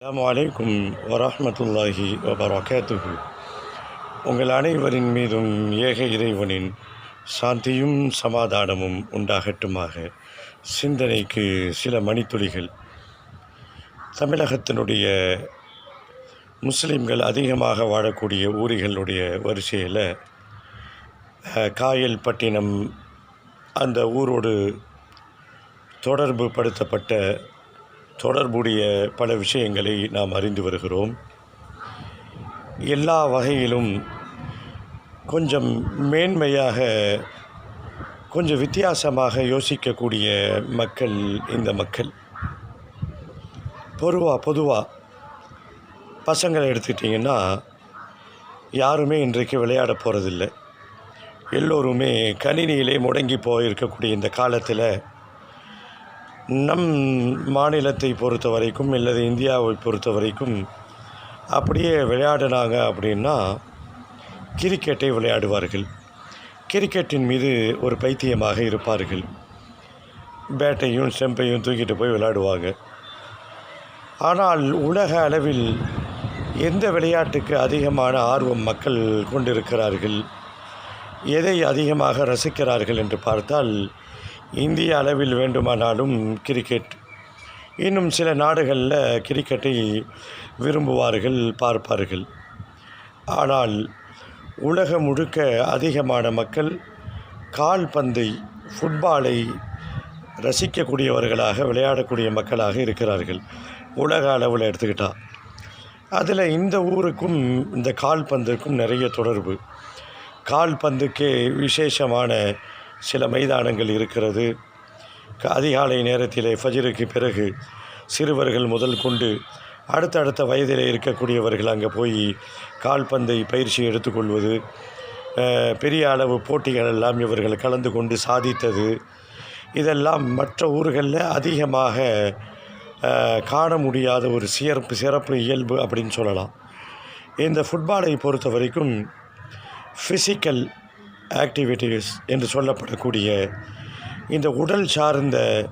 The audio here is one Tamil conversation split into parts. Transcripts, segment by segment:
அலாம் வலைக்கும் வரமத்துல்லாஹி வபரகாத்துகு உங்கள் அனைவரின் மீதும் ஏக இறைவனின் சாந்தியும் சமாதானமும் உண்டாகட்டுமாக. சிந்தனைக்கு சில மணித்துளிகள். தமிழகத்தினுடைய முஸ்லீம்கள் அதிகமாக வாழக்கூடிய ஊர்களுடைய வரிசையில் காயல் காயல்பட்டினம் அந்த ஊரோடு தொடர்பு படுத்தப்பட்ட தொடர்புடைய பல விஷயங்களை நாம் அறிந்து வருகிறோம். எல்லா வகையிலும் கொஞ்சம் மேன்மையாக கொஞ்சம் வித்தியாசமாக யோசிக்கக்கூடிய மக்கள் இந்த மக்கள். பொதுவாக பொதுவாக பசங்களை எடுத்துக்கிட்டிங்கன்னா யாருமே இன்றைக்கு விளையாட போகிறதில்ல எல்லோருமே கணினியிலே முடங்கி போயிருக்கக்கூடிய இந்த காலத்தில் நம் மாநிலத்தை பொறுத்த வரைக்கும் அல்லது இந்தியாவை பொறுத்த வரைக்கும் அப்படியே விளையாடினாங்க அப்படின்னா கிரிக்கெட்டை விளையாடுவார்கள். கிரிக்கெட்டின் மீது ஒரு பைத்தியமாக இருப்பார்கள். பேட்டையும் செம்பையும் தூக்கிட்டு போய் விளையாடுவாங்க. ஆனால் உலக அளவில் எந்த விளையாட்டுக்கு அதிகமான ஆர்வம் மக்கள் கொண்டிருக்கிறார்கள்? எதை அதிகமாக ரசிக்கிறார்கள் என்று பார்த்தால் இந்திய அளவில் வேண்டுமானாலும் கிரிக்கெட் இன்னும் சில நாடுகளில் கிரிக்கெட்டை விரும்புவார்கள் பார்ப்பார்கள். ஆனால் உலகம் முழுக்க அதிகமான மக்கள் கால்பந்தை ஃபுட்பாலை ரசிக்கக்கூடியவர்களாக விளையாடக்கூடிய மக்களாக இருக்கிறார்கள். உலக அளவில் எடுத்துக்கிட்டால் அதில் இந்த ஊருக்கும் இந்த கால்பந்துக்கும் நிறைய தொடர்பு. கால்பந்துக்கே விசேஷமான சில மைதானங்கள் இருக்கிறது. க- அதிகாலை நேரத்திலே ஃபஜ்ருக்கு பிறகு சிறுவர்கள் முதல் கொண்டு அடுத்தடுத்த வயதிலே இருக்கக்கூடியவர்கள் அங்கே போய் கால்பந்தை பயிற்சி எடுத்துக்கொள்வது பெரிய அளவு போட்டிகள் எல்லாம் இவர்கள் கலந்து கொண்டு சாதித்தது. இதெல்லாம் மற்ற ஊர்களில் அதிகமாக காண முடியாத ஒரு சிறப்பு சிறப்பு இயல்பு அப்படின்னு சொல்லலாம். இந்த ஃபுட்பாலை பொறுத்த வரைக்கும் ஃபிசிக்கல் ஆக்டிவிட்டிஸ் என்று சொல்லப்படக்கூடிய இந்த உடல் சார்ந்த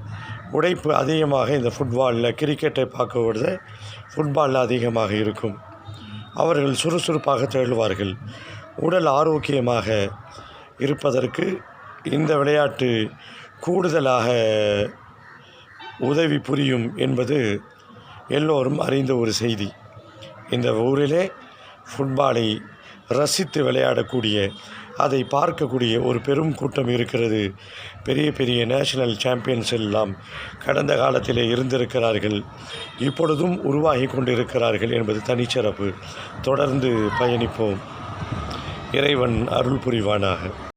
உடைப்பு அதிகமாக இந்த ஃபுட்பாலில் கிரிக்கெட்டை பார்க்க விட ஃபுட்பாலில் அதிகமாக இருக்கும். அவர்கள் சுறுசுறுப்பாக திகழ்வார்கள் உடல் ஆரோக்கியமாக இருப்பதற்கு இந்த விளையாட்டு கூடுதலாக உதவி புரியும் என்பது எல்லோரும் அறிந்த ஒரு செய்தி. இந்த ஊரிலே ஃபுட்பாலை ரசித்து விளையாடக்கூடிய அதை பார்க்கக்கூடிய ஒரு பெரும் கூட்டம் இருக்கிறது. பெரிய பெரிய நேஷனல் சாம்பியன்ஸ் எல்லாம் கடந்த காலத்திலே இருந்திருக்கிறார்கள். இப்பொழுதும் உருவாகி கொண்டிருக்கிறார்கள் என்பது தனிச்சிறப்பு. தொடர்ந்து பயணிப்போம். இறைவன் அருள் புரிவானாக.